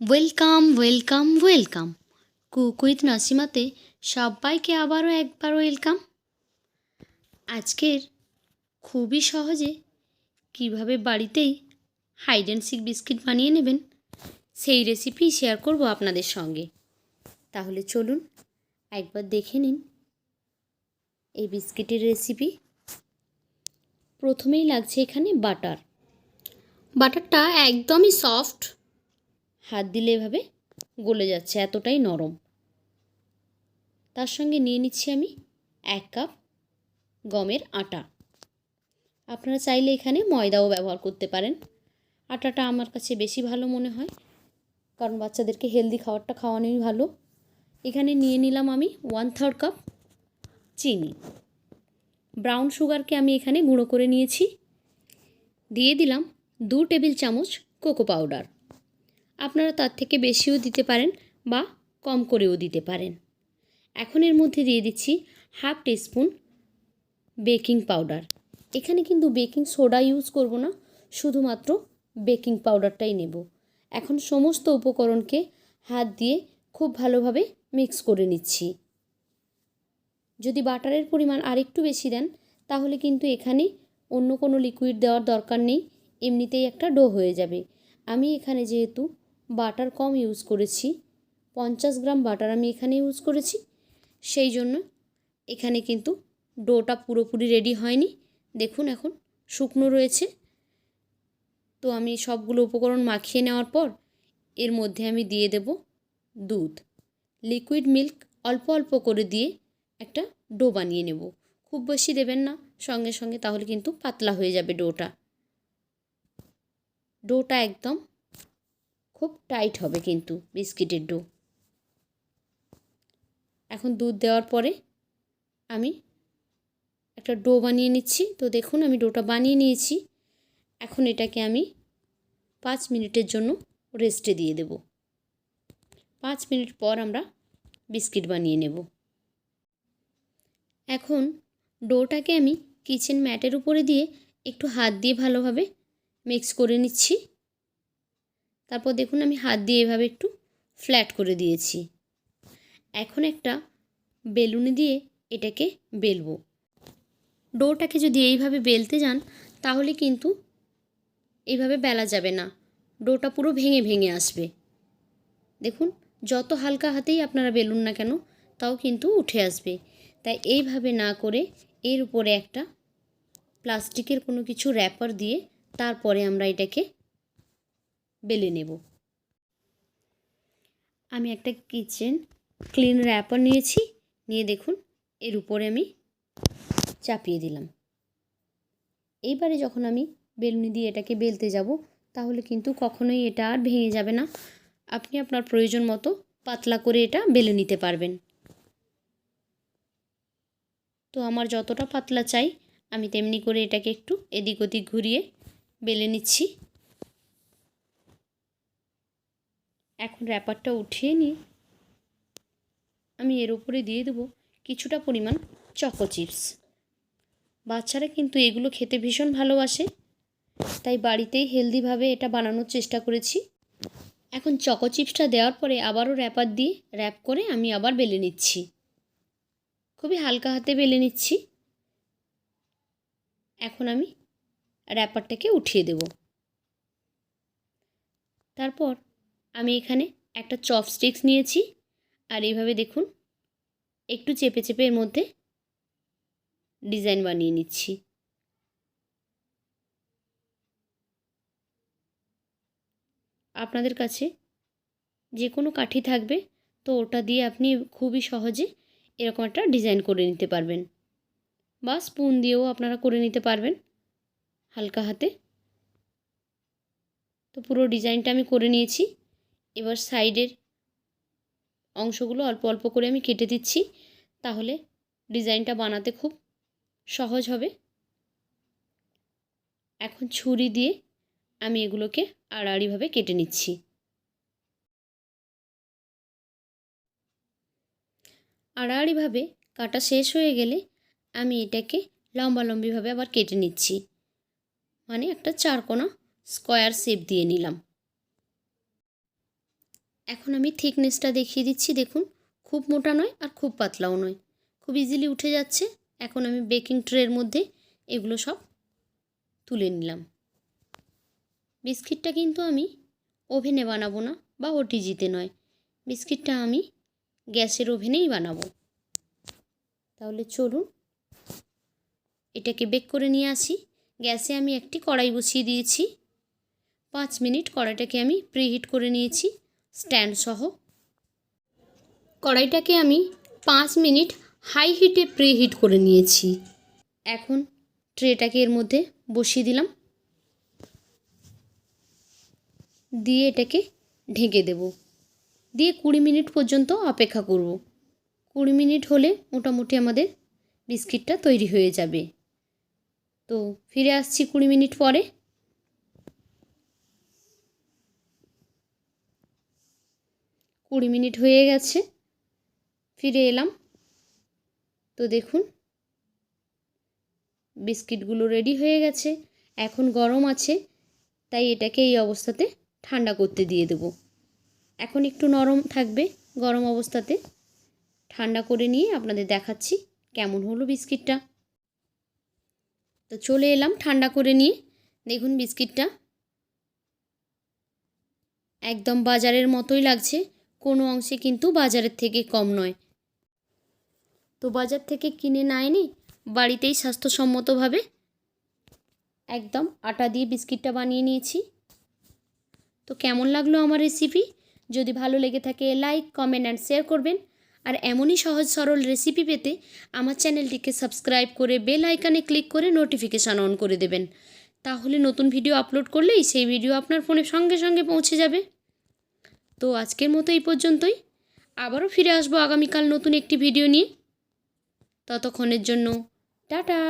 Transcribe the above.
Welcome welcome welcome cook with নাসিমাতে সবাইকে আবারও একবার ওয়েলকাম আজকের খুবই সহজে কীভাবে বাড়িতেই হাইড অ্যান্ড সিক বিস্কিট বানিয়ে নেবেন সেই রেসিপি শেয়ার করব আপনাদের সঙ্গে। তাহলে চলুন একবার দেখে নিন এই বিস্কিটের রেসিপি প্রথমেই লাগছে এখানে বাটার বাটারটা একদমই সফট হাত দিলে এভাবে গলে যাচ্ছে, এতটাই নরম। তার সঙ্গে নিয়ে নিচ্ছি আমি এক কাপ গমের আটা। আপনারা চাইলে এখানে ময়দাও ব্যবহার করতে পারেন। আটাটা আমার কাছে বেশি ভালো মনে হয়, কারণ বাচ্চাদেরকে হেলদি খাবারটা খাওয়ানোই ভালো। এখানে নিয়ে নিলাম আমি ওয়ান থার্ড কাপ চিনি। ব্রাউন সুগারকে আমি এখানে গুঁড়ো করে নিয়েছি। দিয়ে দিলাম দু টেবিল চামচ কোকো পাউডার আপনারা তার থেকে বেশিও দিতে পারেন বা কম করেও দিতে পারেন। এখন এর মধ্যে দিয়ে দিচ্ছি হাফ টিস্পুন বেকিং পাউডার। এখানে কিন্তু বেকিং সোডা ইউজ করব না, শুধুমাত্র বেকিং পাউডারটাই নেব। এখন সমস্ত উপকরণকে হাত দিয়ে খুব ভালোভাবে মিক্স করে নিচ্ছি। যদি বাটারের পরিমাণ আরেকটু বেশি দেন, তাহলে কিন্তু এখানে অন্য কোনো লিকুইড দেওয়ার দরকার নেই, এমনিতেই একটা ডো হয়ে যাবে। আমি এখানে যেহেতু বাটার কম ইউজ করেছি। পঞ্চাশ গ্রাম বাটার আমি এখানে ইউজ করেছি। সেই জন্য এখানে কিন্তু ডোটা পুরোপুরি রেডি হয়নি। দেখুন এখন শুকনো রয়েছে। তো আমি সবগুলো উপকরণ মাখিয়ে নেওয়ার পর এর মধ্যে আমি দিয়ে দেব দুধ। লিকুইড মিল্ক অল্প অল্প করে দিয়ে একটা ডো বানিয়ে নেব। খুব বেশি দেবেন না, সঙ্গে সঙ্গে তাহলে কিন্তু পাতলা হয়ে যাবে ডোটা। ডোটা একদম খুব টাইট হবে কিন্তু বিস্কিটের ডো। এখন দুধ দেওয়ার পরে আমি একটা ডো বানিয়ে নিচ্ছি। তো দেখুন, আমি ডোটা বানিয়ে নিয়েছি। এখন এটাকে আমি পাঁচ মিনিটের জন্য রেস্টে দিয়ে দেব। পাঁচ মিনিট পর আমরা বিস্কিট বানিয়ে নেব। এখন ডোটাকে আমি কিচেন ম্যাটের উপরে দিয়ে একটু হাত দিয়ে ভালোভাবে মিক্স করে নিচ্ছি। তারপর দেখুন আমি হাত দিয়ে এভাবে একটু ফ্ল্যাট করে দিয়েছি। এখন একটা বেলুনি দিয়ে এটাকে বেলবো। ডোটাকে যদি এইভাবে বেলতে যান, তাহলে কিন্তু এইভাবে বেলা যাবে না। ডোটা পুরো ভেঙে ভেঙে আসবে। দেখুন, যত হালকা হাতেই আপনারা বেলুন না কেন, তাও কিন্তু উঠে আসবে। তাই এইভাবে না করে এর উপরে একটা প্লাস্টিকের কোনো কিছু র্যাপার দিয়ে তারপরে আমরা এটাকে বেলে নেব। আমি একটা কিচেন ক্লিন র্যাপার নিয়েছি, নিয়ে দেখুন, এর উপরে আমি চাপিয়ে দিলাম। এইবারে যখন আমি বেলুনি দিয়ে এটাকে বেলতে যাব, তাহলে কিন্তু কখনোই এটা আর ভেঙে যাবে না। আপনি আপনার প্রয়োজন মতো পাতলা করে এটা বেলে নিতে পারবেন। তো আমার যতটা পাতলা চাই, আমি তেমনি করে এটাকে একটু এদিক ওদিক ঘুরিয়ে বেলে নিচ্ছি। এখন র্যাপারটা উঠিয়ে নিয়ে আমি এর উপরে দিয়ে দেবো কিছুটা পরিমাণ চকো চিপস বাচ্চারা কিন্তু এগুলো খেতে ভীষণ ভালোবাসে, তাই বাড়িতেই হেলদিভাবে এটা বানানোর চেষ্টা করেছি। এখন চকো চিপসটা দেওয়ার পরে আবারও র্যাপার দিয়ে র্যাপ করে আমি আবার বেলে নিচ্ছি। খুবই হালকা হাতে বেলে নিচ্ছি। এখন আমি র্যাপারটাকে উঠিয়ে দেব। তারপর আমি এখানে একটা চপস্টিক্স নিয়েছি। আর এইভাবে দেখুন, একটু চেপে চেপে এর মধ্যে ডিজাইন বানিয়ে নিচ্ছি। আপনাদের কাছে যে কোনো কাঠি থাকবে, তো ওটা দিয়ে আপনি খুবই সহজে এরকম একটা ডিজাইন করে নিতে পারবেন। বা স্পুন দিয়েও আপনারা করে নিতে পারবেন হালকা হাতে। তো পুরো ডিজাইনটা আমি করে নিয়েছি। এবার সাইডের অংশগুলো অল্প অল্প করে আমি কেটে দিচ্ছি। তাহলে ডিজাইনটা বানাতে খুব সহজ হবে। এখন ছুরি দিয়ে আমি এগুলোকে আড়াআড়িভাবে কেটে নিচ্ছি। আড়াআড়িভাবে কাটা শেষ হয়ে গেলে আমি এটাকে লম্বালম্বিভাবে আবার কেটে নিচ্ছি। মানে একটা চারকোনা স্কোয়ার শেপ দিয়ে নিলাম। এখন আমি থিকনেসটা দেখিয়ে দিচ্ছি, দেখুন। খুব মোটা নয় আর খুব পাতলাও নয়। খুব ইজিলি উঠে যাচ্ছে। এখন আমি বেকিং ট্রের মধ্যে এগুলো সব তুলে নিলাম। বিস্কিটটা কিন্তু আমি ওভেনে বানাবো না বা ওটিজিতে নয়। বিস্কিটটা আমি গ্যাসের ওভেনেই বানাবো। তাহলে চলুন, এটাকে বেক করে নিয়ে আসি। গ্যাসে আমি একটি কড়াই বসিয়ে দিয়েছি। পাঁচ মিনিট কড়াইটাকে আমি প্রিহিট করে নিয়েছি। স্ট্যান্ড সহ। কড়াইটাকে আমি পাঁচ মিনিট হাই হিটে প্রিহিট করে নিয়েছি। এখন ট্রেটাকে এর মধ্যে বসিয়ে দিলাম। দিয়ে এটাকে ঢেকে দেব। দিয়ে কুড়ি মিনিট পর্যন্ত অপেক্ষা করব। কুড়ি মিনিট হলে মোটামুটি আমাদের বিস্কিটটা তৈরি হয়ে যাবে। তো ফিরে আসছি কুড়ি মিনিট পরে। কুড়ি মিনিট হয়ে গেছে। ফিরে এলাম। তো দেখুন, বিস্কিটগুলো রেডি হয়ে গেছে। এখন গরম আছে, তাই এটাকে এই অবস্থাতে ঠান্ডা করতে দিয়ে দেব। এখন একটু নরম থাকবে গরম অবস্থাতে। ঠান্ডা করে নিয়ে আপনাদের দেখাচ্ছি কেমন হলো বিস্কিটটা। তো চলে এলাম ঠান্ডা করে নিয়ে। দেখুন বিস্কিটটা। একদম বাজারের মতোই লাগছে। কোনো অংশে কিন্তু বাজারের থেকে কম নয়। তো বাজার থেকে কিনে না এনে বাড়িতেই স্বাস্থ্যসম্মতভাবে একদম আটা দিয়ে বিস্কিটটা বানিয়ে নিয়েছি। তো কেমন লাগল আমার রেসিপি যদি ভালো লেগে থাকে লাইক কমেন্ট অ্যান্ড শেয়ার করবেন। আর এমনই সহজ সরল রেসিপি পেতে আমার চ্যানেলটিকে সাবস্ক্রাইব করে বেল আইকানে ক্লিক করে নোটিফিকেশান অন করে দেবেন। তাহলে নতুন ভিডিও আপলোড করলেই সেই ভিডিও আপনার ফোনে সঙ্গে সঙ্গে পৌঁছে যাবে। তো আজকের মতো এই পর্যন্তই। আবারও ফিরে আসব আগামীকাল নতুন একটি ভিডিও নিয়ে। ততক্ষণের জন্য, টাটা!